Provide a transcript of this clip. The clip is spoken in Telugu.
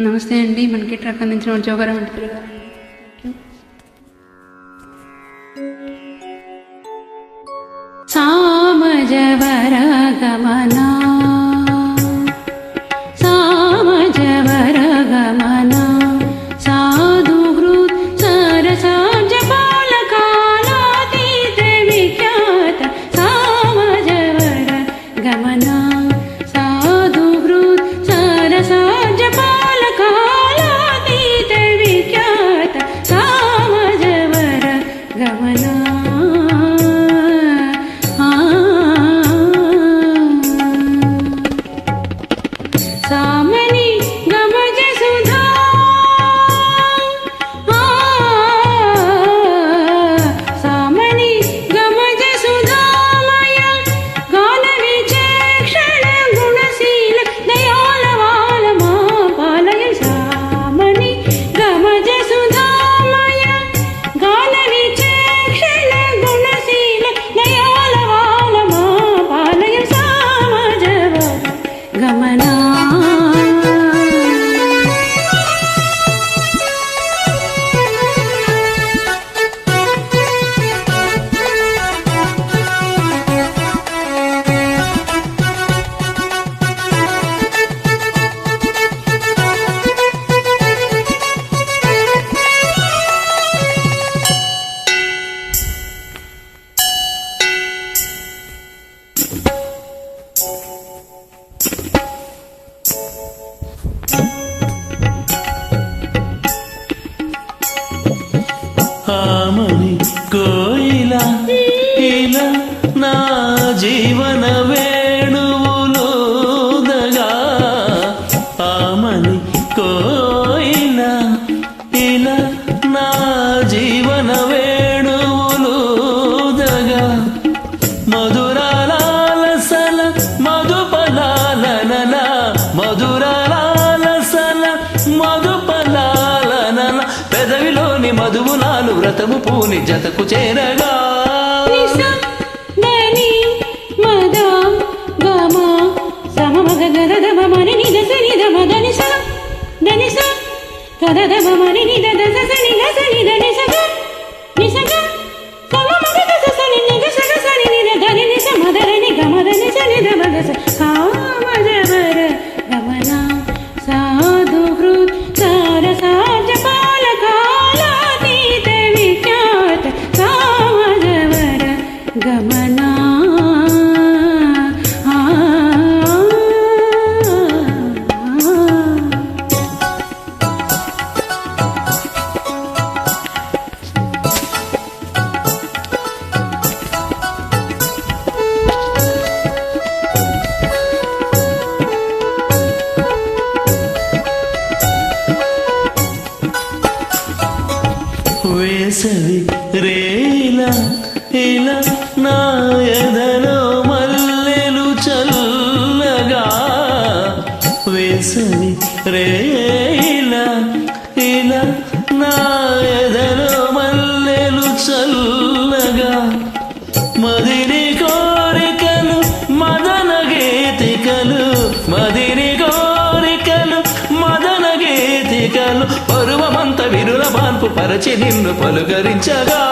నమస్తే అండి. మనకి ట్రక్ అందించిన వాడు జోగారావు సామజవరగమనా. సామజవరగమనా. some కోయిల ఇలా నా జీవన వేణువులుదగా ఆమని కోయిల ఇలా నా జీవన వేణువులుదగా మధురాలాలసల మధుపలాలనల మధురాలాలసల మధుపలాలనల పెదవిలోని మధువులాలు వ్రతము పూని జతకు చేరగా. నిస దని మద గమ సమ మని నిద దస సని గమనా. వేసవి రేలా ఇలా నా ఎదలో మల్లెలు చల్లగా వేసవి రేలా ఇలా నా ఎదలో మల్లెలు చల్లగా మదిని కోరికలు మదన గీతికలు మదిని కోరికలు మదన గీతికలు పరువమంత విరుల బాన్పు పరచి నిన్ను పలుకరించగా.